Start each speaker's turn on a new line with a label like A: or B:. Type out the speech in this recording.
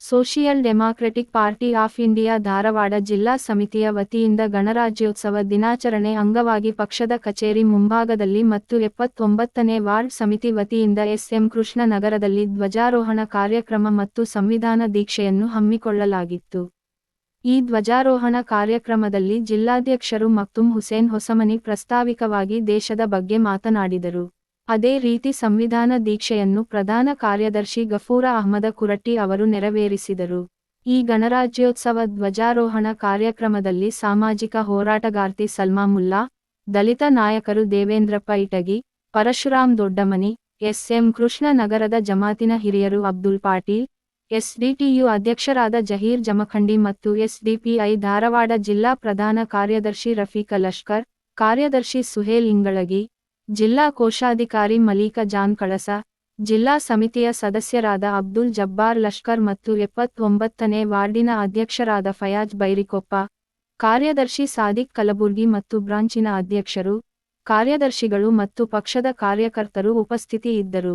A: Social democratic party of India Dharwad ಜಿಲ್ಲಾ ಸಮಿತಿಯ ವತಿಯಿಂದ ಗಣರಾಜ್ಯೋತ್ಸವ ದಿನಾಚರಣೆ ಅಂಗವಾಗಿ ಪಕ್ಷದ ಕಚೇರಿ ಮುಂಭಾಗದಲ್ಲಿ ಮತ್ತು ಎಪ್ಪತ್ತೊಂಬತ್ತನೇ ವಾರ್ಡ್ ಸಮಿತಿ ವತಿಯಿಂದ ಎಸ್ಎಂ ಕೃಷ್ಣ ನಗರದಲ್ಲಿ ಧ್ವಜಾರೋಹಣ ಕಾರ್ಯಕ್ರಮ ಮತ್ತು ಸಂವಿಧಾನ ದೀಕ್ಷೆಯನ್ನು ಹಮ್ಮಿಕೊಳ್ಳಲಾಗಿತ್ತು. ಈ ಧ್ವಜಾರೋಹಣ ಕಾರ್ಯಕ್ರಮದಲ್ಲಿ ಜಿಲ್ಲಾಧ್ಯಕ್ಷರು ಮಕ್ತುಮ್ ಹುಸೇನ್ ಹೊಸಮನಿ ಪ್ರಸ್ತಾವಿಕವಾಗಿ ದೇಶದ ಬಗ್ಗೆ ಮಾತನಾಡಿದರು. ಅದೇ ರೀತಿ ಸಂವಿಧಾನ ದೀಕ್ಷೆಯನ್ನು ಪ್ರಧಾನ ಕಾರ್ಯದರ್ಶಿ ಗಫೂರ ಅಹಮದ ಕುರಟ್ಟಿ ಅವರು ನೆರವೇರಿಸಿದರು. ಈ ಗಣರಾಜ್ಯೋತ್ಸವ ಧ್ವಜಾರೋಹಣ ಕಾರ್ಯಕ್ರಮದಲ್ಲಿ ಸಾಮಾಜಿಕ ಹೋರಾಟಗಾರ್ತಿ ಸಲ್ಮಾ ಮುಲ್ಲಾ, ದಲಿತ ನಾಯಕರು ದೇವೇಂದ್ರಪ್ಪ ಇಟಗಿ ಪರಶುರಾಮ್ ದೊಡ್ಡಮನಿ, ಎಸ್ಎಂ ಕೃಷ್ಣ ನಗರದ ಜಮಾತಿನ ಹಿರಿಯರು ಅಬ್ದುಲ್ ಪಾಟೀಲ್, ಎಸ್ಡಿಟಿಯು ಅಧ್ಯಕ್ಷರಾದ ಜಹೀರ್ ಜಮಖಂಡಿ ಮತ್ತು ಎಸ್ಡಿಪಿಐ ಧಾರವಾಡ ಜಿಲ್ಲಾ ಪ್ರಧಾನ ಕಾರ್ಯದರ್ಶಿ ರಫೀಕ ಲಷ್ಕರ್, ಕಾರ್ಯದರ್ಶಿ ಸುಹೇಲ್ ಇಂಗಳಗಿ ಜಿಲ್ಲಾ ಕೋಶಾಧಿಕಾರಿ ಮಲೀಕ ಜಾನ್ ಕಳಸ, ಜಿಲ್ಲಾ ಸಮಿತಿಯ ಸದಸ್ಯರಾದ ಅಬ್ದುಲ್ ಜಬ್ಬಾರ್ ಲಷ್ಕರ್ ಮತ್ತು ಎಪ್ಪತ್ತೊಂಬತ್ತನೇ ವಾರ್ಡಿನ ಅಧ್ಯಕ್ಷರಾದ ಫಯಾಜ್ ಬೈರಿಕೊಪ್ಪ, ಕಾರ್ಯದರ್ಶಿ ಸಾದಿಕ್ ಕಲಬುರ್ಗಿ ಮತ್ತು ಬ್ರಾಂಚಿನ ಅಧ್ಯಕ್ಷರು, ಕಾರ್ಯದರ್ಶಿಗಳು ಮತ್ತು ಪಕ್ಷದ ಕಾರ್ಯಕರ್ತರು ಉಪಸ್ಥಿತಿ ಇದ್ದರು.